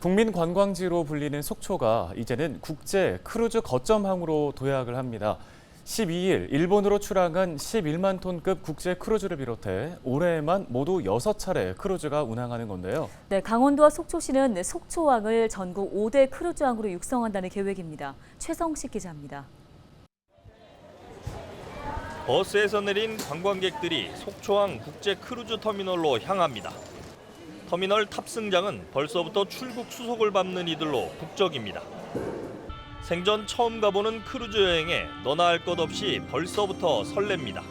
국민 관광지로 불리는 속초가 이제는 국제 크루즈 거점항으로 도약을 합니다. 12일 일본으로 출항한 11만 톤급 국제 크루즈를 비롯해 올해에만 모두 6차례 크루즈가 운항하는 건데요. 네, 강원도와 속초시는 속초항을 전국 5대 크루즈항으로 육성한다는 계획입니다. 최성식 기자입니다. 버스에서 내린 관광객들이 속초항 국제 크루즈 터미널로 향합니다. 터미널 탑승장은 벌써부터 출국 수속을 밟는 이들로 북적입니다. 생전 처음 가보는 크루즈 여행에 너나 할 것 없이 벌써부터 설렙니다.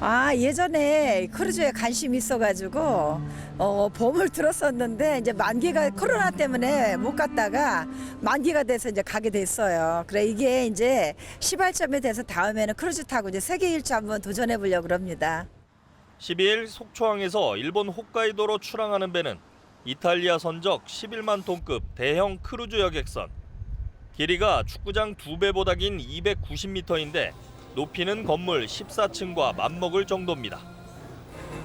아 예전에 크루즈에 관심이 있어가지고 어, 봄을 들었었는데 이제 만기가 코로나 때문에 못 갔다가 만기가 돼서 이제 가게 됐어요. 그래 이게 이제 시발점이 돼서 다음에는 크루즈 타고 이제 세계 일주 한번 도전해 보려고 그럽니다. 12일 속초항에서 일본 홋카이도로 출항하는 배는 이탈리아 선적 11만 톤급 대형 크루즈 여객선. 길이가 축구장 두 배보다 긴 290m인데 높이는 건물 14층과 맞먹을 정도입니다.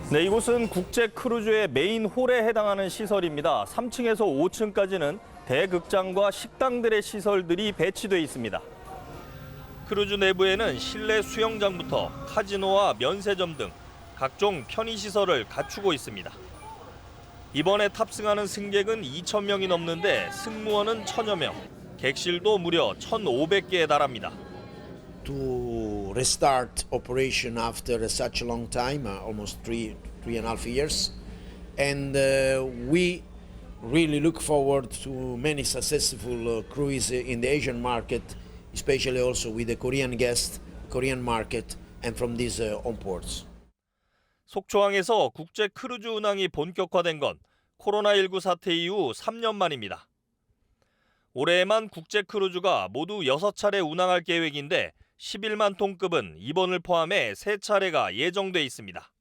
네, 이곳은 국제 크루즈의 메인 홀에 해당하는 시설입니다. 3층에서 5층까지는 대극장과 식당들의 시설들이 배치돼 있습니다. 크루즈 내부에는 실내 수영장부터 카지노와 면세점 등 각종 편의 시설을 갖추고 있습니다. 이번에 탑승하는 승객은 2천 명이 넘는데 승무원은 천여 명, 객실도 무려 1,500개에 달합니다. to restart operation after such a long time, uh, almost three three and a half years, and uh, we really look forward to many successful uh, cruise in the Asian market, especially also with the Korean guest, Korean market, and from these uh, on ports. 속초항에서 국제 크루즈 운항이 본격화된 건 코로나19 사태 이후 3년 만입니다. 올해에만 국제 크루즈가 모두 6차례 운항할 계획인데 11만 톤급은 이번을 포함해 3차례가 예정돼 있습니다.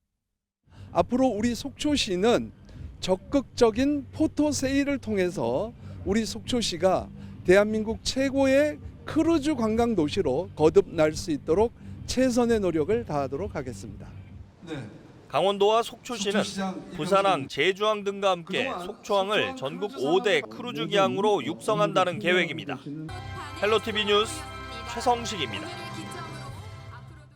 앞으로 우리 속초시는 적극적인 포토 세일을 통해서 우리 속초시가 대한민국 최고의 크루즈 관광 도시로 거듭날 수 있도록 최선의 노력을 다하도록 하겠습니다. 강원도와 속초시는 부산항, 제주항 등과 함께 속초항을 속초항 전국 크루즈 5대 산업을 크루즈 기항으로 육성한다는 계획입니다. 헬로티비 뉴스 최성식입니다.